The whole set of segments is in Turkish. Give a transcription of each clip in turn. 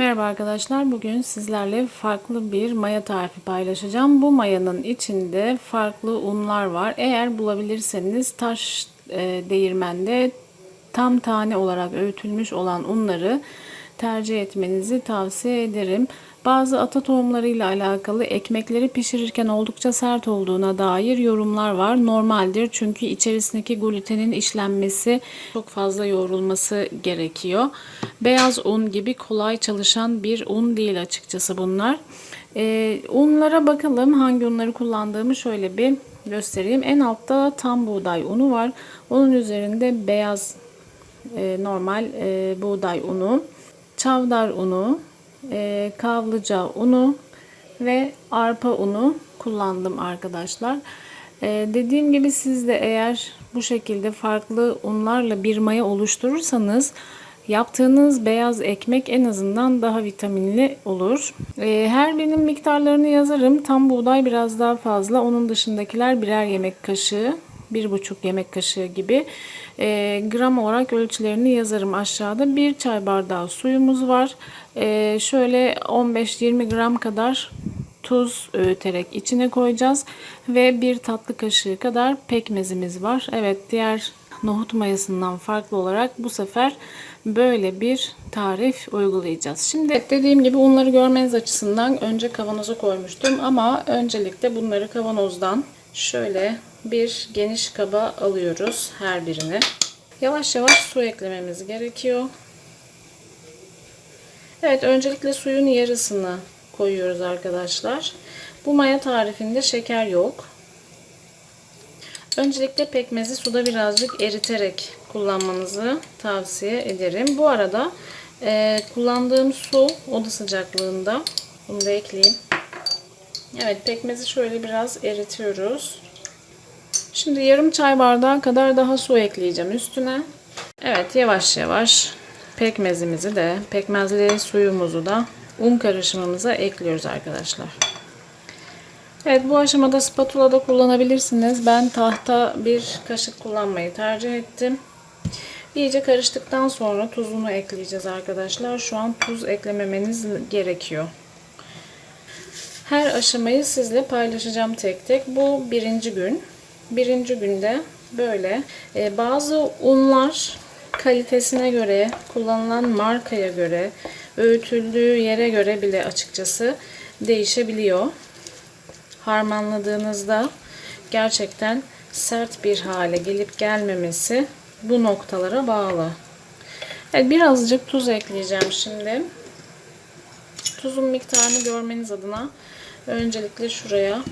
Merhaba arkadaşlar. Bugün sizlerle farklı bir maya tarifi paylaşacağım. Bu mayanın içinde farklı unlar var. Eğer bulabilirseniz taş e, değirmende tam tane olarak öğütülmüş olan unları tercih etmenizi tavsiye ederim. Bazı ata tohumlarıyla alakalı ekmekleri pişirirken oldukça sert olduğuna dair yorumlar var. Normaldir çünkü içerisindeki glutenin işlenmesi çok fazla yoğrulması gerekiyor. Beyaz un gibi kolay çalışan bir un değil açıkçası bunlar. Ee, unlara bakalım hangi unları kullandığımı şöyle bir göstereyim. En altta tam buğday unu var. Onun üzerinde beyaz e, normal e, buğday unu, çavdar unu, e, kavlıca unu ve arpa unu kullandım arkadaşlar. E, dediğim gibi siz de eğer bu şekilde farklı unlarla bir maya oluşturursanız yaptığınız beyaz ekmek en azından daha vitaminli olur. E, her birinin miktarlarını yazarım. Tam buğday biraz daha fazla. Onun dışındakiler birer yemek kaşığı. Bir buçuk yemek kaşığı gibi e, gram olarak ölçülerini yazarım aşağıda. Bir çay bardağı suyumuz var. E, şöyle 15-20 gram kadar tuz öğüterek içine koyacağız ve bir tatlı kaşığı kadar pekmezimiz var. Evet diğer nohut mayasından farklı olarak bu sefer böyle bir tarif uygulayacağız. Şimdi dediğim gibi unları görmeniz açısından önce kavanoza koymuştum ama öncelikle bunları kavanozdan şöyle bir geniş kaba alıyoruz her birini. Yavaş yavaş su eklememiz gerekiyor. Evet öncelikle suyun yarısını koyuyoruz arkadaşlar. Bu maya tarifinde şeker yok. Öncelikle pekmezi suda birazcık eriterek kullanmanızı tavsiye ederim. Bu arada e, kullandığım su oda sıcaklığında. Bunu da ekleyeyim. Evet pekmezi şöyle biraz eritiyoruz. Şimdi yarım çay bardağı kadar daha su ekleyeceğim üstüne. Evet yavaş yavaş pekmezimizi de pekmezli suyumuzu da un karışımımıza ekliyoruz arkadaşlar. Evet bu aşamada spatula da kullanabilirsiniz. Ben tahta bir kaşık kullanmayı tercih ettim. İyice karıştıktan sonra tuzunu ekleyeceğiz arkadaşlar. Şu an tuz eklememeniz gerekiyor. Her aşamayı sizle paylaşacağım tek tek. Bu birinci gün. Birinci günde böyle e, bazı unlar kalitesine göre, kullanılan markaya göre, öğütüldüğü yere göre bile açıkçası değişebiliyor. Harmanladığınızda gerçekten sert bir hale gelip gelmemesi bu noktalara bağlı. Evet, birazcık tuz ekleyeceğim şimdi. Tuzun miktarını görmeniz adına öncelikle şuraya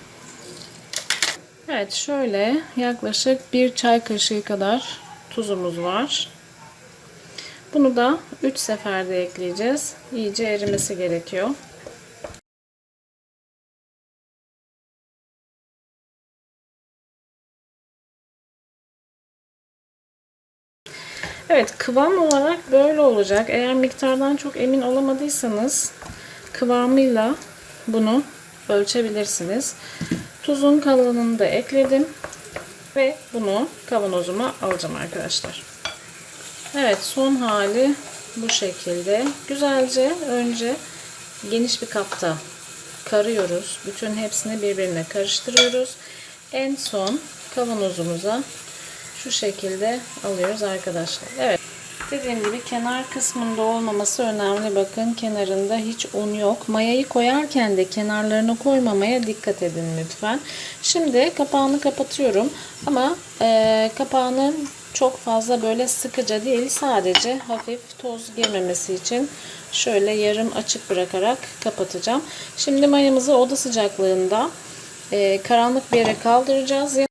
Evet şöyle yaklaşık bir çay kaşığı kadar tuzumuz var. Bunu da 3 seferde ekleyeceğiz. İyice erimesi gerekiyor. Evet kıvam olarak böyle olacak. Eğer miktardan çok emin olamadıysanız kıvamıyla bunu ölçebilirsiniz. Tuzun kalanını da ekledim. Ve bunu kavanozuma alacağım arkadaşlar. Evet son hali bu şekilde. Güzelce önce geniş bir kapta karıyoruz. Bütün hepsini birbirine karıştırıyoruz. En son kavanozumuza şu şekilde alıyoruz arkadaşlar. Evet. Dediğim gibi kenar kısmında olmaması önemli. Bakın kenarında hiç un yok. Mayayı koyarken de kenarlarına koymamaya dikkat edin lütfen. Şimdi kapağını kapatıyorum. Ama e, kapağını çok fazla böyle sıkıca değil. Sadece hafif toz girmemesi için şöyle yarım açık bırakarak kapatacağım. Şimdi mayamızı oda sıcaklığında e, karanlık bir yere kaldıracağız.